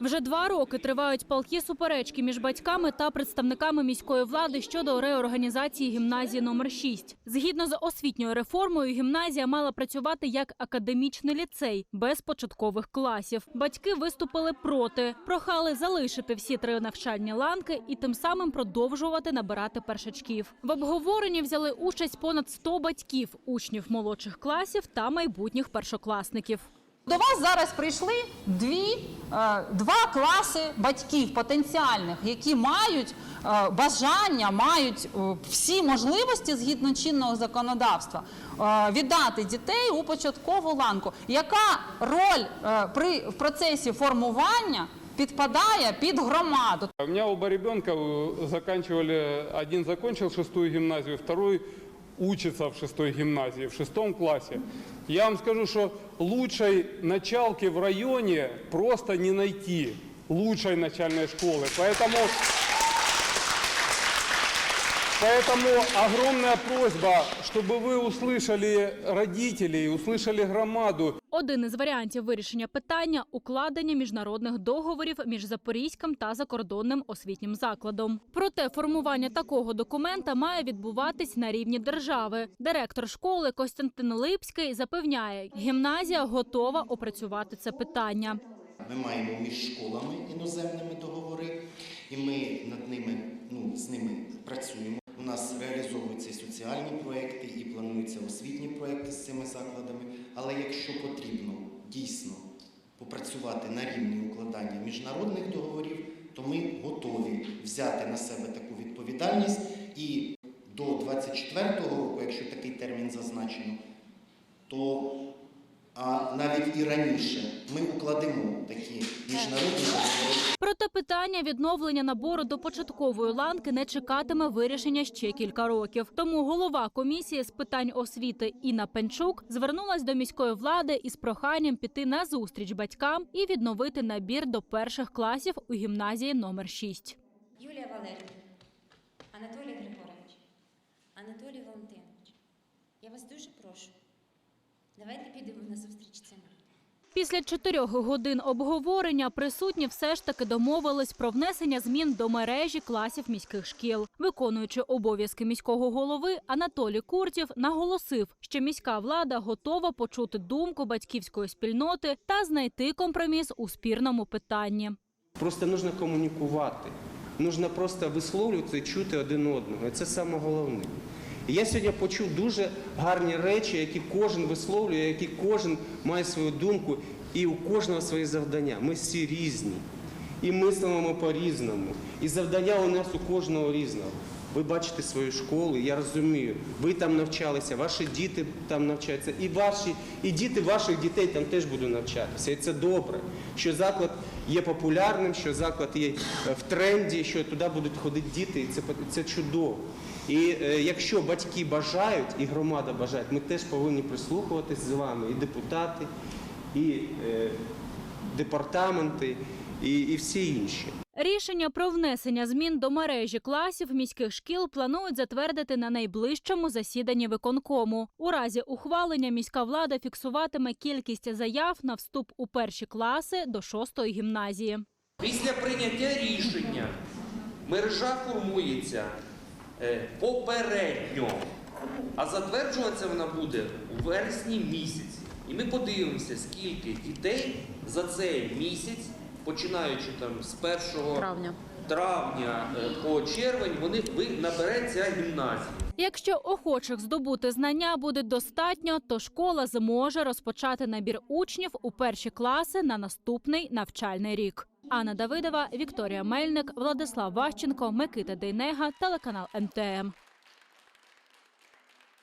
Вже два роки тривають палкі суперечки між батьками та представниками міської влади щодо реорганізації гімназії номер 6. Згідно з освітньою реформою, гімназія мала працювати як академічний ліцей без початкових класів. Батьки виступили проти, прохали залишити всі три навчальні ланки і тим самим продовжувати набирати першачків. В обговоренні взяли участь понад 100 батьків, учнів молодших класів та майбутніх першокласників. До вас зараз прийшли дві, е, два класи батьків потенціальних, які мають е, бажання, мають е, всі можливості згідно чинного законодавства віддати дітей у початкову ланку. Яка роль при в процесі формування підпадає під громаду? У меня оба ребенка заканчивали, один закончил шестую гимназию, второй учится в шестой гимназии, в шестом классе. Я вам скажу, что лучшей началки в районе просто не найти, лучшей начальной школы. Поэтому, поэтому огромная просьба, чтобы вы услышали родителей, услышали громаду, Один із варіантів вирішення питання укладення міжнародних договорів між Запорізьким та закордонним освітнім закладом. Проте формування такого документа має відбуватись на рівні держави. Директор школи Костянтин Липський запевняє, гімназія готова опрацювати це питання. Ми маємо між школами іноземними договори, і ми над ними, ну, з ними працюємо. соціальні проекти, і плануються освітні проекти з цими закладами. Але якщо потрібно дійсно попрацювати на рівні укладання міжнародних договорів, то ми готові взяти на себе таку відповідальність і до 24-го року, якщо такий термін зазначено, то а навіть і раніше ми укладемо такі міжнародні договори. Проте питання відновлення набору до початкової ланки не чекатиме вирішення ще кілька років. Тому голова комісії з питань освіти Інна Пенчук звернулась до міської влади із проханням піти на зустріч батькам і відновити набір до перших класів у гімназії номер 6. Юлія Валерівна, Анатолій Григорович, Анатолій Валентинович, я вас дуже прошу, давайте підемо на зустріч цим. Після чотирьох годин обговорення присутні все ж таки домовились про внесення змін до мережі класів міських шкіл. Виконуючи обов'язки міського голови, Анатолій Куртів наголосив, що міська влада готова почути думку батьківської спільноти та знайти компроміс у спірному питанні. Просто нужно комунікувати. Нужно просто висловлювати чути один одного. І це саме головне. І я сьогодні почув дуже гарні речі, які кожен висловлює, які кожен має свою думку, і у кожного свої завдання. Ми всі різні. І мислимо по-різному. І завдання у нас у кожного різного. Ви бачите свою школу, я розумію. Ви там навчалися, ваші діти там навчаються, і ваші, і діти ваших дітей там теж будуть навчатися. І це добре, що заклад є популярним, що заклад є е, в тренді, що туди будуть ходити діти, і це, це чудово. І е, якщо батьки бажають, і громада бажає, ми теж повинні прислухуватись з вами, і депутати, і е, департаменти, і, і всі інші. Рішення про внесення змін до мережі класів міських шкіл планують затвердити на найближчому засіданні виконкому. У разі ухвалення міська влада фіксуватиме кількість заяв на вступ у перші класи до шостої гімназії. Після прийняття рішення мережа формується е, попередньо, а затверджуватися вона буде у вересні місяці. І ми подивимося, скільки дітей за цей місяць, починаючи там з 1 Травня. травня е, по червень, вони ви набере ця. Якщо охочих здобути знання буде достатньо, то школа зможе розпочати набір учнів у перші класи на наступний навчальний рік. Анна Давидова, Вікторія Мельник, Владислав Ващенко, Микита Дейнега, телеканал МТМ.